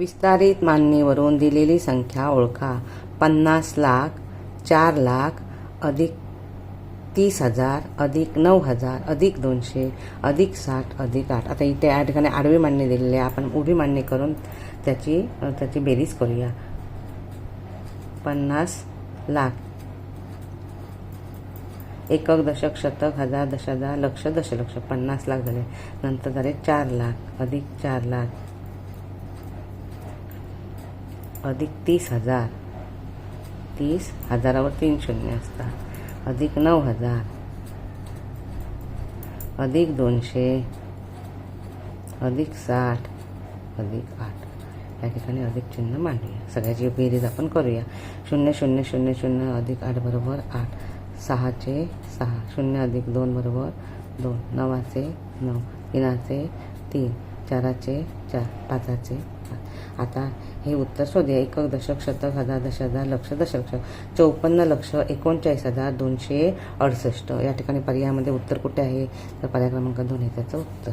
विस्तारित मान्यवरून दिलेली संख्या ओळखा. पन्नास लाख चार लाख अधिक तीस हजार अधिक नऊ हजार अधिक दोनशे अधिक साठ अधिक आठ. आता इथे या ठिकाणी आडवी मांडणी दिलेली आहे. आपण उभी मांडणी करून त्याची त्याची बेरीज करूया. पन्नास लाख. एकक दशक शतक हजार दश हजार लक्ष दशलक्ष. पन्नास लाख झाले. नंतर झाले चार लाख अधिक चार लाख. अधिक तीस हजार. तीस हजारावर तीन शून्य असतात. अधिक नऊ हजार. अधिक दोनशे. अधिक साठ. अधिक आठ. या ठिकाणी अधिक चिन्ह मांडूया. सगळ्याची बेरीज आपण करूया. शून्य शून्य शून्य शून्य अधिक आठ बरोबर आठ. सहाचे सहा. शून्य अधिक दोन बरोबर दोन. नवाचे नऊ. तीनाचे तीन. चाराचे चार. पाचाचे पाच आता हे उत्तर शोधे एकक दशक शतक हजार दश हजार लक्ष दशलक्ष. चौपन्न लक्ष एकोणचाळीस हजार दोनशे अडुसष्ट. या ठिकाणी पर्यायामध्ये उत्तर कुठे आहे? तर पर्याय क्रमांक दोन आहे त्याचं उत्तर.